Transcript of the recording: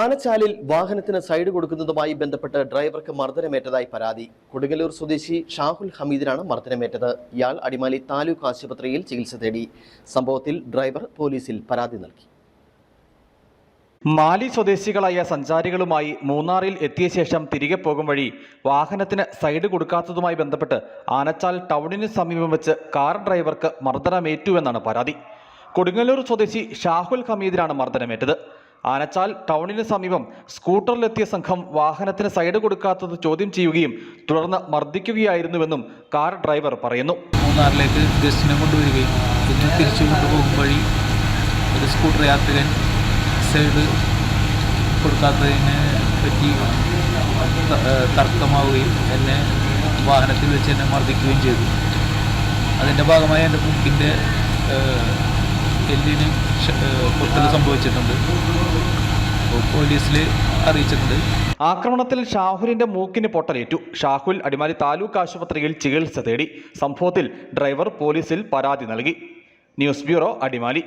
ആനച്ചാലിൽ വാഹനത്തിന് സൈഡ് കൊടുക്കുന്നതുമായി ബന്ധപ്പെട്ട് ഡ്രൈവർക്ക് മർദ്ദനമേറ്റതായി പരാതി. കൊടുങ്ങല്ലൂർ സ്വദേശി ഷാഹുൽ ഹമീദിനാണ് മർദ്ദനമേറ്റത്. ഇയാൾ അടിമാലി താലൂക്ക് ആശുപത്രിയിൽ ചികിത്സ തേടി. സംഭവത്തിൽ ഡ്രൈവർ പോലീസിൽ പരാതി നൽകി. മാലി സ്വദേശികളായ സഞ്ചാരികളുമായി മൂന്നാറിൽ എത്തിയ ശേഷം തിരികെ പോകും വഴി വാഹനത്തിന് സൈഡ് കൊടുക്കാത്തതുമായി ബന്ധപ്പെട്ട് ആനച്ചാൽ ടൗണിന് സമീപം വെച്ച് കാർ ഡ്രൈവർക്ക് മർദ്ദനമേറ്റുവെന്നാണ് പരാതി. കൊടുങ്ങല്ലൂർ സ്വദേശി ഷാഹുൽ ഹമീദിനാണ് മർദ്ദനമേറ്റത്. ആനച്ചാൽ ടൗണിന് സമീപം സ്കൂട്ടറിലെത്തിയ സംഘം വാഹനത്തിന് സൈഡ് കൊടുക്കാത്തത് ചോദ്യം ചെയ്യുകയും തുടർന്ന് മർദ്ദിക്കുകയായിരുന്നുവെന്നും കാർ ഡ്രൈവർ പറയുന്നു. മൂന്നാറിലേക്ക് ഗസ്റ്റിനെ കൊണ്ടുവരികയും പിന്നെ തിരിച്ചു കൊണ്ടുപോകും വഴി ഒരു സ്കൂട്ടർ യാത്രികൻ സൈഡ് കൊടുക്കാത്തതിനെ പറ്റി തർക്കമാവുകയും എന്നെ വാഹനത്തിൽ വെച്ച് എന്നെ മർദ്ദിക്കുകയും ചെയ്തു. അതിന്റെ ഭാഗമായി എന്റെ മുക്കിന്റെ എല്ലിന് പൊട്ടൽ സംഭവിച്ചിട്ടുണ്ട്. പോലീസിൽ അറിയിച്ചിട്ടുണ്ട്. ആക്രമണത്തിൽ ഷാഹുലിന്റെ മൂക്കിന് പൊട്ടലേറ്റു. ഷാഹുൽ അടിമാലി താലൂക്ക് ആശുപത്രിയിൽ ചികിത്സ തേടി. സംഭവത്തിൽ ഡ്രൈവർ പോലീസിൽ പരാതി നൽകി. News bureau Adimali.